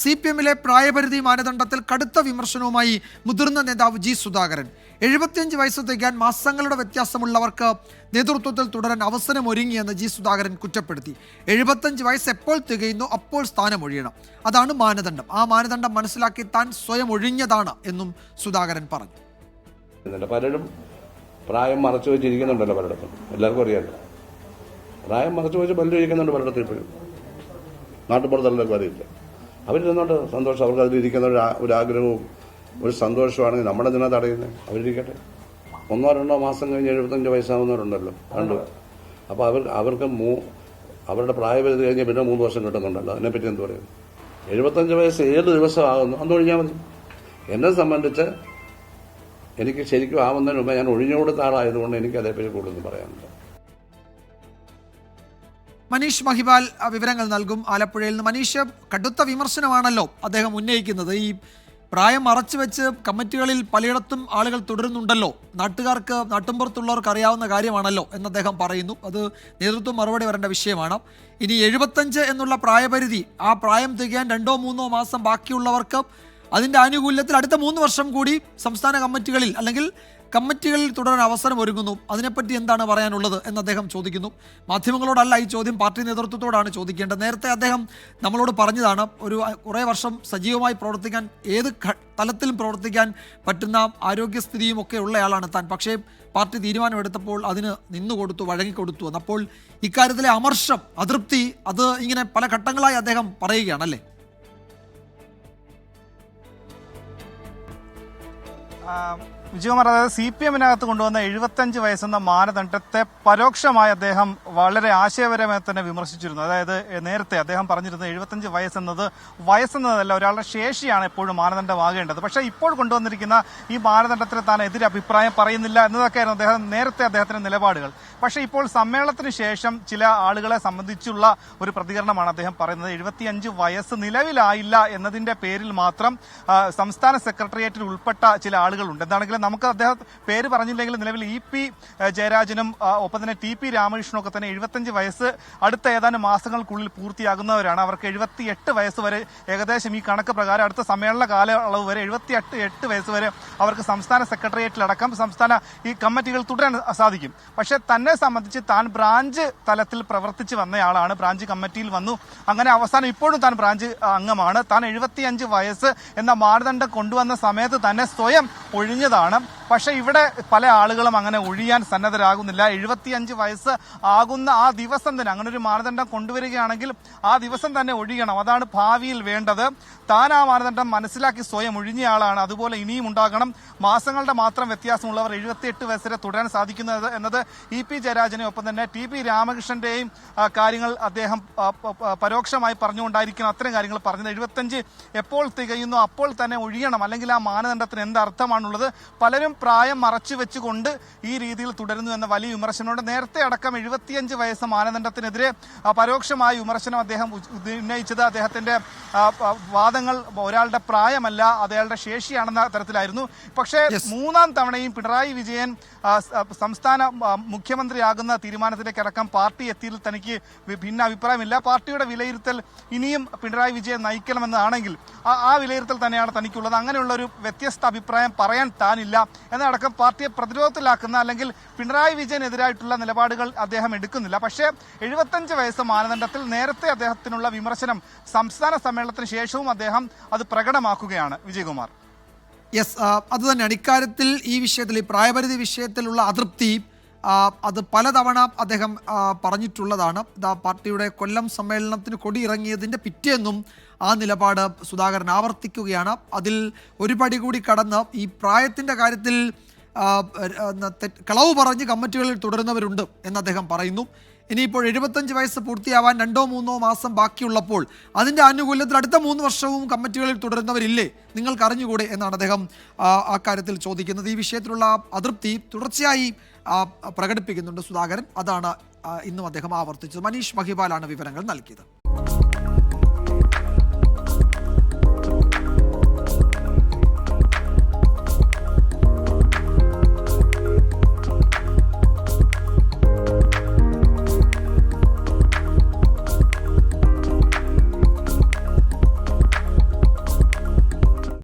C P എമ്മിലെ പ്രായപരിധി മാനദണ്ഡത്തിൽ കടുത്ത വിമർശനവുമായി മുതിർന്ന നേതാവ് ജി സുധാകരൻ. എഴുപത്തിയഞ്ച് വയസ്സ് തികയാൻ മാസങ്ങളുടെ വ്യത്യാസമുള്ളവർക്ക് നേതൃത്വത്തിൽ തുടരാൻ അവസരം ഒരുങ്ങിയെന്ന് ജി സുധാകരൻ കുറ്റപ്പെടുത്തി. എഴുപത്തഞ്ച് വയസ്സ് എപ്പോൾ തികയുന്നു അപ്പോൾ സ്ഥാനം ഒഴിയണം അതാണ് മാനദണ്ഡം. ആ മാനദണ്ഡം മനസ്സിലാക്കി താൻ സ്വയം ഒഴിഞ്ഞതാണ് എന്നും സുധാകരൻ പറഞ്ഞു. പലരും പ്രായം മറച്ചു വെച്ചിരിക്കുന്നുണ്ടല്ലോ പലയിടത്തും. എല്ലാവർക്കും അറിയാമല്ലോ. പ്രായം മറച്ചു വെച്ച് പലരും ഇരിക്കുന്നുണ്ട് പലയിടത്തും ഇപ്പോഴും. നാട്ടുപുറത്തുള്ളവർക്ക് അറിയില്ല. അവരിരുന്നോണ്ട് സന്തോഷം. അവർക്ക് അതിലിരിക്കുന്ന ഒരു ഒരാഗ്രഹവും ഒരു ആഗ്രഹവും ഒരു സന്തോഷമാണെങ്കിൽ നമ്മുടെ ദിനം തടയുന്നത് അവരിരിക്കട്ടെ. ഒന്നോ രണ്ടോ മാസം കഴിഞ്ഞ് എഴുപത്തഞ്ച് വയസ്സാവുന്നവരുണ്ടല്ലോ കണ്ടു. അപ്പോൾ അവർ അവർക്ക് മൂ അവരുടെ പ്രായപരിധി കഴിഞ്ഞ് പിന്നെ മൂന്ന് വർഷം കിട്ടുന്നുണ്ടല്ലോ. അതിനെപ്പറ്റി എന്ത് പറയും? എഴുപത്തഞ്ച് വയസ്സ് ഏത് ദിവസമാകുന്നു അന്ന് ഒഴിഞ്ഞാൽ മതി. എന്നെ സംബന്ധിച്ച് എനിക്ക് ശരിക്കും ആവുന്നതിന് മുമ്പ് ഞാൻ ഒഴിഞ്ഞുകൊടുത്ത ആളായതുകൊണ്ട് എനിക്ക് അതേപ്പറ്റി കൂടുതൽ പറയാനുണ്ട്. മനീഷ് മഹിബാൽ വിവരങ്ങൾ നൽകും ആലപ്പുഴയിൽ നിന്ന്. മനീഷ് കടുത്ത വിമർശനമാണല്ലോ അദ്ദേഹം ഉന്നയിക്കുന്നത്. ഈ പ്രായം മറച്ചു വെച്ച് കമ്മിറ്റികളിൽ പലയിടത്തും ആളുകൾ തുടരുന്നുണ്ടല്ലോ. നാട്ടുകാർക്ക് നാട്ടുമ്പുറത്തുള്ളവർക്ക് അറിയാവുന്ന കാര്യമാണല്ലോ എന്ന് അദ്ദേഹം പറയുന്നു. അത് നേതൃത്വം മറുപടി വരേണ്ട വിഷയമാണ്. ഇനി എഴുപത്തഞ്ച് എന്നുള്ള പ്രായപരിധി ആ പ്രായം തികയാൻ രണ്ടോ മൂന്നോ മാസം ബാക്കിയുള്ളവർക്ക് അതിന്റെ ആനുകൂല്യത്തിൽ അടുത്ത മൂന്ന് വർഷം കൂടി സംസ്ഥാന കമ്മിറ്റികളിൽ അല്ലെങ്കിൽ കമ്മിറ്റികളിൽ തുടരാൻ അവസരം ഒരുങ്ങുന്നു. അതിനെപ്പറ്റി എന്താണ് പറയാനുള്ളത് എന്ന് അദ്ദേഹം ചോദിക്കുന്നു. മാധ്യമങ്ങളോടല്ല ഈ ചോദ്യം പാർട്ടി നേതൃത്വത്തോടാണ് ചോദിക്കേണ്ടത്. നേരത്തെ അദ്ദേഹം നമ്മളോട് പറഞ്ഞതാണ് ഒരു കുറേ വർഷം സജീവമായി പ്രവർത്തിക്കാൻ ഏത് തലത്തിലും പ്രവർത്തിക്കാൻ പറ്റുന്ന ആരോഗ്യസ്ഥിതിയും ഒക്കെ ഉള്ളയാളാണ് താൻ. പക്ഷേ പാർട്ടി തീരുമാനമെടുത്തപ്പോൾ അതിന് നിന്നുകൊടുത്തു വഴങ്ങിക്കൊടുത്തു. എന്നപ്പോൾ ഇക്കാര്യത്തിലെ അമർഷം അതൃപ്തി അത് ഇങ്ങനെ പല ഘട്ടങ്ങളായി അദ്ദേഹം പറയുകയാണല്ലേ? um, വിജയകുമാർ അതായത് സി പി എമ്മിനകത്ത് കൊണ്ടുവന്ന എഴുപത്തഞ്ച് വയസ്സെന്ന മാനദണ്ഡത്തെ പരോക്ഷമായി അദ്ദേഹം വളരെ ആശയപരമായി തന്നെ വിമർശിച്ചിരുന്നു. അതായത് നേരത്തെ അദ്ദേഹം പറഞ്ഞിരുന്നത് എഴുപത്തഞ്ച് വയസ്സെന്നത് വയസ്സെന്നതല്ല ഒരാളുടെ ശേഷിയാണ് എപ്പോഴും മാനദണ്ഡമാകേണ്ടത്. പക്ഷേ ഇപ്പോൾ കൊണ്ടുവന്നിരിക്കുന്ന ഈ മാനദണ്ഡത്തിന് താൻ എതിരെ അഭിപ്രായം പറയുന്നില്ല എന്നതൊക്കെയായിരുന്നു അദ്ദേഹം നേരത്തെ അദ്ദേഹത്തിന്റെ നിലപാടുകൾ. പക്ഷേ ഇപ്പോൾ സമ്മേളനത്തിന് ശേഷം ചില ആളുകളെ സംബന്ധിച്ചുള്ള ഒരു പ്രതികരണമാണ് അദ്ദേഹം പറയുന്നത്. എഴുപത്തിയഞ്ച് വയസ്സ് നിലവിലായില്ല എന്നതിന്റെ പേരിൽ മാത്രം സംസ്ഥാന സെക്രട്ടേറിയറ്റിൽ ഉൾപ്പെട്ട ചില ആളുകളുണ്ട്. എന്താണെങ്കിലും നമുക്ക് അദ്ദേഹം പേര് പറഞ്ഞില്ലെങ്കിൽ നിലവിൽ ഇ പി ജയരാജനും ഒപ്പം തന്നെ ടി പി രാമകൃഷ്ണനും ഒക്കെ തന്നെ എഴുപത്തഞ്ച് വയസ്സ് അടുത്ത ഏതാനും മാസങ്ങൾക്കുള്ളിൽ പൂർത്തിയാകുന്നവരാണ്. അവർക്ക് എഴുപത്തി എട്ട് വയസ്സ് വരെ ഏകദേശം ഈ കണക്ക് പ്രകാരം അടുത്ത സമ്മേളന കാലയളവ് വരെ എഴുപത്തി എട്ട് എട്ട് വയസ്സ് വരെ അവർക്ക് സംസ്ഥാന സെക്രട്ടേറിയറ്റിലടക്കം സംസ്ഥാന ഈ കമ്മിറ്റികൾ തുടരാൻ സാധിക്കും. പക്ഷെ തന്നെ സംബന്ധിച്ച് താൻ ബ്രാഞ്ച് തലത്തിൽ പ്രവർത്തിച്ച് വന്നയാളാണ്. ബ്രാഞ്ച് കമ്മിറ്റിയിൽ വന്നു. അങ്ങനെ അവസാനം ഇപ്പോഴും താൻ ബ്രാഞ്ച് അംഗമാണ്. താൻ എഴുപത്തിയഞ്ച് വയസ്സ് എന്ന മാനദണ്ഡം കൊണ്ടുവന്ന സമയത്ത് തന്നെ സ്വയം ഒഴിഞ്ഞതാണ്. കാണാം പക്ഷേ ഇവിടെ പല ആളുകളും അങ്ങനെ ഒഴിയാൻ സന്നദ്ധരാകുന്നില്ല. എഴുപത്തിയഞ്ച് വയസ്സ് ആകുന്ന ആ ദിവസം തന്നെ അങ്ങനെ ഒരു മാനദണ്ഡം കൊണ്ടുവരികയാണെങ്കിൽ ആ ദിവസം തന്നെ ഒഴിയണം. അതാണ് ഭാവിയിൽ വേണ്ടത്. താൻ ആ മാനദണ്ഡം മനസ്സിലാക്കി സ്വയം ഒഴിഞ്ഞ ആളാണ്. അതുപോലെ ഇനിയും ഉണ്ടാകണം. മാസങ്ങളുടെ മാത്രം വ്യത്യാസമുള്ളവർ എഴുപത്തിയെട്ട് വയസ്സ് വരെ തുടരാൻ സാധിക്കുന്നത് എന്നത് ഇ പി ജയരാജനെ ഒപ്പം തന്നെ ടി പി രാമകൃഷ്ണന്റെയും കാര്യങ്ങൾ അദ്ദേഹം പരോക്ഷമായി പറഞ്ഞുകൊണ്ടായിരിക്കണം അത്തരം കാര്യങ്ങൾ പറഞ്ഞത്. എഴുപത്തഞ്ച് എപ്പോൾ തികയുന്നു അപ്പോൾ തന്നെ ഒഴിയണം. അല്ലെങ്കിൽ ആ മാനദണ്ഡത്തിന് എന്ത് അർത്ഥമാണുള്ളത്? പലരും പ്രായം മറച്ചു വെച്ചുകൊണ്ട് ഈ രീതിയിൽ തുടരുന്നു എന്ന വലിയ വിമർശനമുണ്ട്. നേരത്തെ അടക്കം എഴുപത്തിയഞ്ച് വയസ്സ് മാനദണ്ഡത്തിനെതിരെ പരോക്ഷമായ വിമർശനം അദ്ദേഹം ഉന്നയിച്ചത് അദ്ദേഹത്തിന്റെ വാദങ്ങൾ ഒരാളുടെ പ്രായമല്ല അയാളുടെ ശേഷിയാണെന്ന തരത്തിലായിരുന്നു. പക്ഷേ മൂന്നാം തവണയും പിണറായി വിജയൻ സംസ്ഥാന മുഖ്യമന്ത്രിയാകുന്ന തീരുമാനത്തിലേക്ക് അടക്കം പാർട്ടി എത്തിയതിൽ തനിക്ക് ഭിന്ന അഭിപ്രായമില്ല. പാർട്ടിയുടെ വിലയിരുത്തൽ ഇനിയും പിണറായി വിജയൻ നയിക്കണമെന്നാണെങ്കിൽ ആ- ആ വിലയിരുത്തൽ തന്നെയാണ് തനിക്കുള്ളത്. അങ്ങനെയുള്ള ഒരു വ്യത്യസ്ത അഭിപ്രായം പറയാൻ താനില്ല. എന്നടക്കം പാർട്ടിയെ പ്രതിരോധത്തിലാക്കുന്ന അല്ലെങ്കിൽ പിണറായി വിജയനെതിരായിട്ടുള്ള നിലപാടുകൾ അദ്ദേഹം എടുക്കുന്നില്ല. പക്ഷേ എഴുപത്തഞ്ച് വയസ്സ് മാനദണ്ഡത്തിൽ നേരത്തെ അദ്ദേഹത്തിനുള്ള വിമർശനം സംസ്ഥാന സമ്മേളനത്തിന് ശേഷവും അദ്ദേഹം അത് പ്രകടമാക്കുകയാണ്. വിജയകുമാർ. യെസ് അത് തന്നെയാണ് ഇക്കാര്യത്തിൽ ഈ വിഷയത്തിൽ ഈ പ്രായപരിധി വിഷയത്തിലുള്ള അതൃപ്തി അത് പലതവണ അദ്ദേഹം പറഞ്ഞിട്ടുള്ളതാണ്. ഇതാ പാർട്ടിയുടെ കൊല്ലം സമ്മേളനത്തിന് കൊടിയിറങ്ങിയതിന്റെ പിറ്റേന്നും ആ നിലപാട് സുധാകരൻ ആവർത്തിക്കുകയാണ്. അതിൽ ഒരു പടി കൂടി കടന്ന് ഈ പ്രായത്തിന്റെ കാര്യത്തിൽ കളവ് പറഞ്ഞ് കമ്മിറ്റികളിൽ തുടരുന്നവരുണ്ട് എന്ന് അദ്ദേഹം പറയുന്നു. ഇനിയിപ്പോൾ എഴുപത്തഞ്ച് വയസ്സ് പൂർത്തിയാവാൻ രണ്ടോ മൂന്നോ മാസം ബാക്കിയുള്ളപ്പോൾ അതിന്റെ ആനുകൂല്യത്തിൽ അടുത്ത മൂന്ന് വർഷവും കമ്മിറ്റികളിൽ തുടരുന്നവരില്ലേ? നിങ്ങൾക്ക് അറിഞ്ഞുകൂടെ എന്നാണ് അദ്ദേഹം ആ, കാര്യത്തിൽ ചോദിക്കുന്നത്. ഈ വിഷയത്തിലുള്ള അതൃപ്തി തുടർച്ചയായി പ്രകടിപ്പിക്കുന്നുണ്ട് സുധാകരൻ. അതാണ് ഇന്നും അദ്ദേഹം ആവർത്തിച്ചത്. മനീഷ് മഹിബാലാണ് വിവരങ്ങൾ നൽകിയത്.